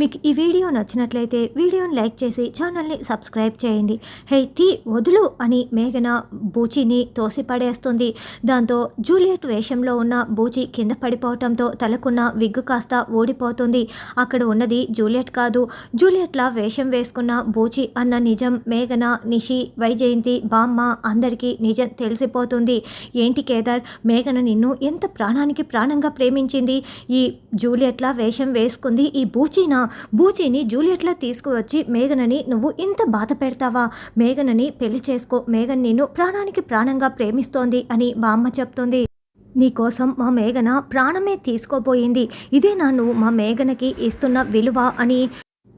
మీకు ఈ వీడియో నచ్చినట్లయితే వీడియోని లైక్ చేసి ఛానల్ని సబ్స్క్రైబ్ చేయండి. హే తీ వదులు అని మేఘన బూచిని తోసిపడేస్తుంది. దాంతో జూలియట్ వేషంలో ఉన్న బూచి కింద పడిపోవటంతో తలకున్న విగ్గు కాస్త ఓడిపోతుంది అక్కడ ఉన్నది జూలియట్ కాదు. జూలియట్లా వేషం వేసుకున్న బూచి అన్న నిజం మేఘన నిషి వైజయంతి బామ్మ అందరికీ నిజం తెలిసిపోతుంది. ఏంటి కేదార్? మేఘన నిన్ను ఎంత ప్రాణానికి ప్రాణంగా ప్రేమించింది? ఈ జూలియట్లా వేషం వేసుకుంది ఈ బూచీనా? బూజీని జూలియట్లా తీసుకువచ్చి మేఘనని నువ్వు ఇంత బాధ పెడతావా? మేఘనని పెళ్ళి చేసుకో. మేఘన్ నిన్ను ప్రాణానికి ప్రాణంగా ప్రేమిస్తోంది అని బామ్మ చెప్తుంది. నీకోసం మా మేఘన ప్రాణమే తీసుకోబోయింది. ఇదే నన్ను మా మేఘనకి ఇస్తున్న విలువ అని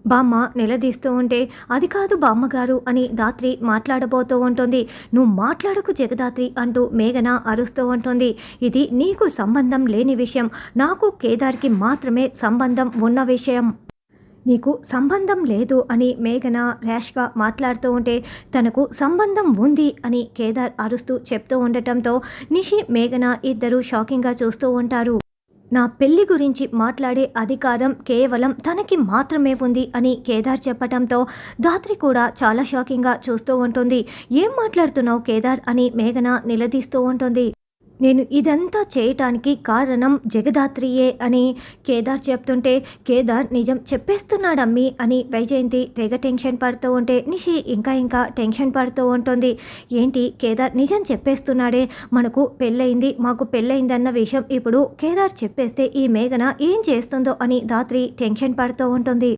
బామ్మ నిలదీస్తూ ఉంటే అది కాదు బామ్మగారు అని దాత్రి మాట్లాడబోతూ ఉంటుంది. నువ్వు మాట్లాడకు జగదాత్రి అంటూ మేఘన అరుస్తూ ఉంటుంది. ఇది నీకు సంబంధం లేని విషయం. నాకు కేదార్కి మాత్రమే సంబంధం ఉన్న విషయం. నీకు సంబంధం లేదు అని మేఘన ర్యాష్గా మాట్లాడుతూ ఉంటే తనకు సంబంధం ఉంది అని కేదార్ అరుస్తూ చెప్తూ ఉండటంతో నిషి మేఘన ఇద్దరు షాకింగ్గా చూస్తూ ఉంటారు. నా పెళ్ళి గురించి మాట్లాడే అధికారం కేవలం తనకి మాత్రమే ఉంది అని కేదార్ చెప్పటంతో ధాత్రి కూడా చాలా షాకింగ్గా చూస్తూ ఉంటుంది. ఏం మాట్లాడుతున్నావు కేదార్ అని మేఘన నిలదీస్తూ ఉంటుంది. నేను ఇదంతా చేయటానికి కారణం జగదాత్రియే అని కేదార్ చెప్తుంటే కేదార్ నిజం చెప్పేస్తున్నాడమ్మి అని వైజయంతి తెగ టెన్షన్ పడుతూ ఉంటే నిషి ఇంకా ఇంకా టెన్షన్ పడుతూ ఉంటుంది. ఏంటి? కేదార్ నిజం చెప్పేస్తున్నాడే మనకు పెళ్ళయింది మాకు పెళ్ళయిందన్న విషయం ఇప్పుడు కేదార్ చెప్పేస్తే ఈ మేఘన ఏం చేస్తుందో అని దాత్రి టెన్షన్ పడుతూ ఉంటుంది.